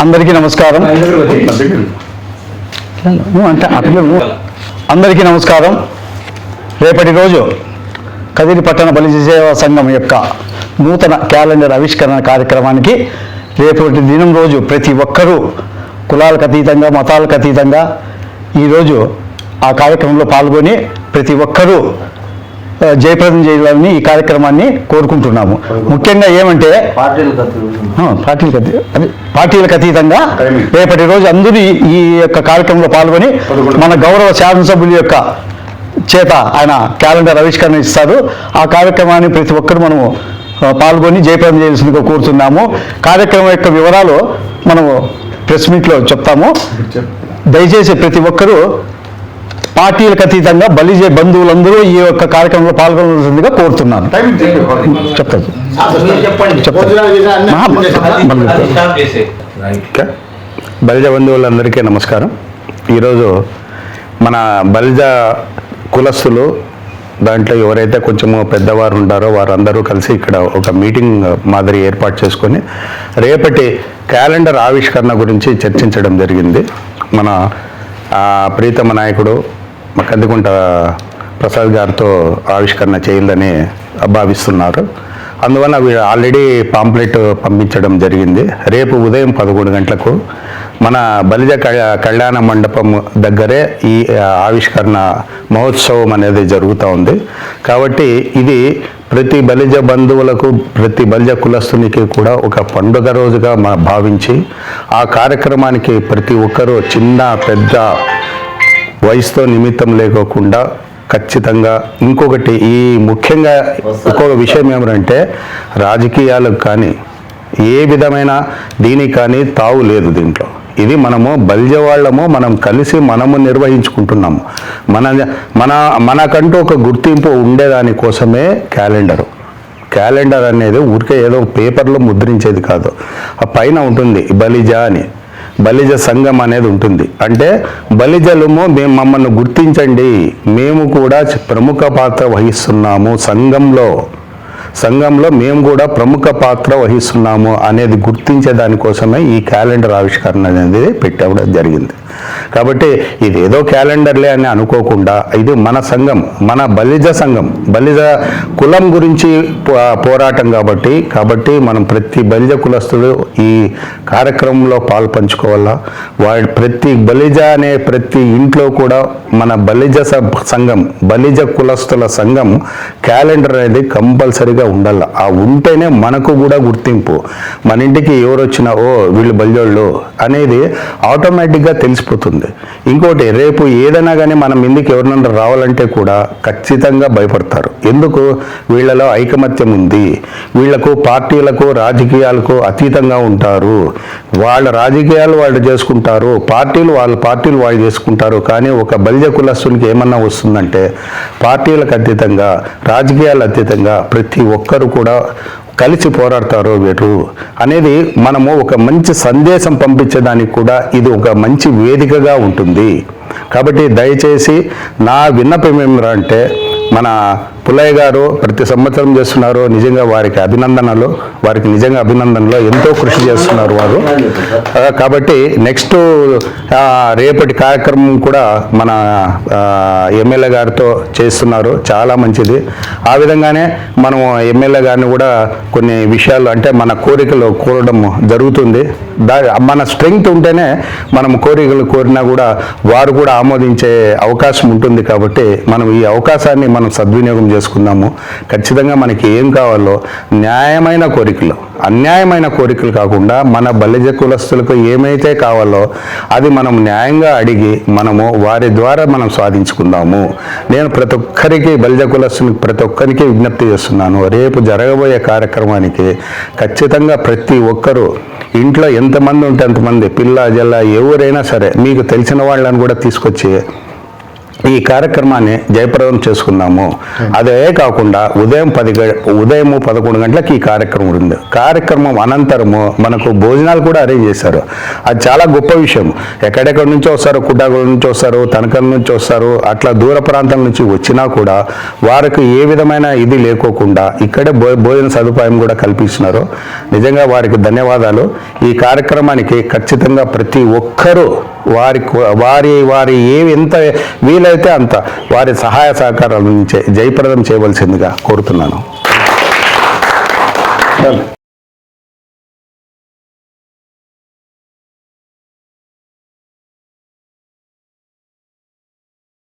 అందరికీ నమస్కారం. అంటే అందరికీ నమస్కారం. రేపటి రోజు కదిరి పట్టణ బలి సేవా సంఘం యొక్క నూతన క్యాలెండర్ ఆవిష్కరణ కార్యక్రమానికి రేపటి దినం రోజు ప్రతి ఒక్కరూ కులాలకు అతీతంగా మతాలకు అతీతంగా ఈరోజు ఆ కార్యక్రమంలో పాల్గొని ప్రతి ఒక్కరూ జయప్రదం చేయాలని ఈ కార్యక్రమాన్ని కోరుకుంటున్నాము. ముఖ్యంగా ఏమంటే పార్టీలకు అతీ- అదే, పార్టీలకు అతీతంగా. రేపటి రోజు అందరూ ఈ- యొక్క కార్యక్రమంలో పాల్గొని. మన గౌరవ శాసనసభ్యుల యొక్క చేత ఆయన క్యాలెండర్ ఆవిష్కరణ ఇస్తారు. ఆ కార్యక్రమాన్ని ప్రతి ఒక్కరు మనము పాల్గొని జయప్రదం చేయాల్సిందిగా కోరుతున్నాము. కార్యక్రమం యొక్క వివరాలు మనము ప్రెస్ మీట్లో చెప్తాము. దయచేసి ప్రతి ఒక్కరూ పార్టీలకు అతీతంగా బలిజే బంధువులందరూ ఈ యొక్క కార్యక్రమంలో పాల్గొనాల్సిందిగా కోరుతున్నాను. చెప్తాను మీరు చెప్పండి. చెప్తాను బలిజ బంధువులందరికీ నమస్కారం. ఈరోజు మన బలిజ కులస్తులు దాంట్లో ఎవరైతే కొంచెము పెద్దవారు ఉంటారో వారందరూ కలిసి ఇక్కడ ఒక మీటింగ్ మాదిరి ఏర్పాటు చేసుకొని రేపటి క్యాలెండర్ ఆవిష్కరణ గురించి చర్చించడం జరిగింది. మన ఆ, ప్రీతమ నాయకుడు మకందికుంట కందికుంట ప్రసాద్ గారితో ఆవిష్కరణ చేయాలని భావిస్తున్నారు. అందువల్ల వీళ్ళు ఆల్రెడీ పాంప్లెట్ పంపించడం జరిగింది. రేపు ఉదయం పదకొండు గంటలకు మన బలిజ కళ్యాణ మండపం దగ్గరే ఈ ఆవిష్కరణ మహోత్సవం అనేది జరుగుతూ ఉంది. కాబట్టి ఇది ప్రతి బలిజ బంధువులకు ప్రతి బలిజ కులస్తునికి కూడా ఒక పండుగ రోజుగా మా భావించి ఆ కార్యక్రమానికి ప్రతి ఒక్కరూ చిన్న పెద్ద వయసుతో నిమిత్తం లేకోకుండా ఖచ్చితంగా ఇంకొకటి ఈ ముఖ్యంగా ఇంకొక విషయం ఏమంటే రాజకీయాలకు కానీ ఏ విధమైన దీనికి కానీ తావు లేదు దీంట్లో. ఇది మనము బలిజవాళ్ళము మనం కలిసి మనము నిర్వహించుకుంటున్నాము. మన మన మనకంటూ ఒక గుర్తింపు ఉండేదాని కోసమే క్యాలెండరు. క్యాలెండర్ అనేది ఊరికే ఏదో పేపర్లో ముద్రించేది కాదు. ఆ పైన ఉంటుంది బలిజ అని. బలిజ సంఘం అనేది ఉంటుంది. అంటే బలిజలము మేము మమ్మల్ని గుర్తించండి. మేము కూడా ప్రముఖ పాత్ర వహిస్తున్నాము సంఘంలో. సంఘంలో మేము కూడా ప్రముఖ పాత్ర వహిస్తున్నాము అనేది గుర్తించే దానికోసమే ఈ క్యాలెండర్ ఆవిష్కరణ అనేది పెట్టడం జరిగింది. కాబట్టి ఇదేదో క్యాలెండర్లే అని అనుకోకుండా ఇది మన సంఘం మన బలిజ సంఘం బలిజ కులం గురించి పో- పోరాటం కాబట్టి కాబట్టి మనం ప్రతి బలిజ కులస్తుడు ఈ కార్యక్రమంలో పాల్పంచుకోవాలా? వాడి ప్రతి బలిజ అనే ప్రతి ఇంట్లో కూడా మన బలిజ సంఘం బలిజ కులస్తుల సంఘం క్యాలెండర్ అనేది కంపల్సరీగా ఉండాలి. ఆ ఉంటేనే మనకు కూడా గుర్తింపు. మన ఇంటికి ఎవరు వచ్చినా ఓ వీళ్ళు బలిజోళ్ళు అనేది ఆటోమేటిక్గా తెలిసిపోతుంది. ఇంకోటి రేపు ఏదైనా కానీ మనం ఇందుకు ఎవరినన్నా రావాలంటే కూడా ఖచ్చితంగా భయపడతారు. ఎందుకు? వీళ్ళలో ఐకమత్యం ఉంది. వీళ్ళకు పార్టీలకు రాజకీయాలకు అతీతంగా ఉంటారు. వాళ్ళ రాజకీయాలు వాళ్ళు చేసుకుంటారు. పార్టీలు వాళ్ళ పార్టీలు వాళ్ళు చేసుకుంటారు. కానీ ఒక బలిజ కులస్తునికి ఏమన్నా వస్తుందంటే పార్టీలకు అతీతంగా రాజకీయాలు అతీతంగా ప్రతి ఒక్కరు కూడా కలిసి పోరాడతారు వీరు అనేది మనము ఒక మంచి సందేశం పంపించడానికి కూడా ఇది ఒక మంచి వేదికగా ఉంటుంది. కాబట్టి దయచేసి నా విన్నపం ఏమిరా అంటే మన పుల్లయ్య గారు ప్రతి సంవత్సరం చేస్తున్నారు నిజంగా వారికి అభినందనలు వారికి నిజంగా అభినందనలు. ఎంతో కృషి చేస్తున్నారు వారు. కాబట్టి నెక్స్ట్ రేపటి కార్యక్రమం కూడా మన ఎమ్మెల్యే గారితో చేస్తున్నారు. చాలా మంచిది. ఆ విధంగానే మనం ఎమ్మెల్యే గారిని కూడా కొన్ని విషయాలు అంటే మన కోరికలు కోరడం జరుగుతుంది. దా మన స్ట్రెంగ్త్ ఉంటేనే మనం కోరికలు కోరినా కూడా వారు కూడా ఆమోదించే అవకాశం ఉంటుంది కాబట్టి మనం ఈ అవకాశాన్ని మనం సద్వినియోగం చేసుకుందాము ఖచ్చితంగా మనకి ఏం కావాలో న్యాయమైన కోరికలు అన్యాయమైన కోరికలు కాకుండా మన బలిజ కులస్తులకు ఏమైతే కావాలో అది మనం న్యాయంగా అడిగి మనము వారి ద్వారా మనం సాధించుకుందాము. నేను ప్రతి ఒక్కరికి బలిజ కులస్తుని ప్రతి ఒక్కరికి విజ్ఞప్తి చేస్తున్నాను. రేపు జరగబోయే కార్యక్రమానికి ఖచ్చితంగా ప్రతి ఒక్కరూ ఇంట్లో ఎంతమంది ఉంటే అంతమంది పిల్ల జల్ల ఎవరైనా సరే మీకు తెలిసిన వాళ్ళని కూడా తీసుకొచ్చి ఈ కార్యక్రమాన్ని జయప్రదం చేసుకున్నాము. అదే కాకుండా ఉదయం పది గ- ఉదయం పదకొండు గంటలకు ఈ కార్యక్రమం ఉంది. కార్యక్రమం అనంతరము మనకు భోజనాలు కూడా అరేంజ్ చేశారు. అది చాలా గొప్ప విషయం. ఎక్కడెక్కడి నుంచో వస్తారు కుట్టాగూడ నుంచి వస్తారు తనకల నుంచి వస్తారు అట్లా దూర ప్రాంతం నుంచి వచ్చినా కూడా వారికి ఏ విధమైన ఇది లేకోకుండా ఇక్కడే భో భోజన సదుపాయం కూడా కల్పిస్తున్నారు. నిజంగా వారికి ధన్యవాదాలు. ఈ కార్యక్రమానికి ఖచ్చితంగా ప్రతి ఒక్కరూ వారి వారి వారి ఏవి ఎంత వీలైతే అంత వారి సహాయ సహకారాల నుంచి జయప్రదం చేయవలసిందిగా కోరుతున్నాను.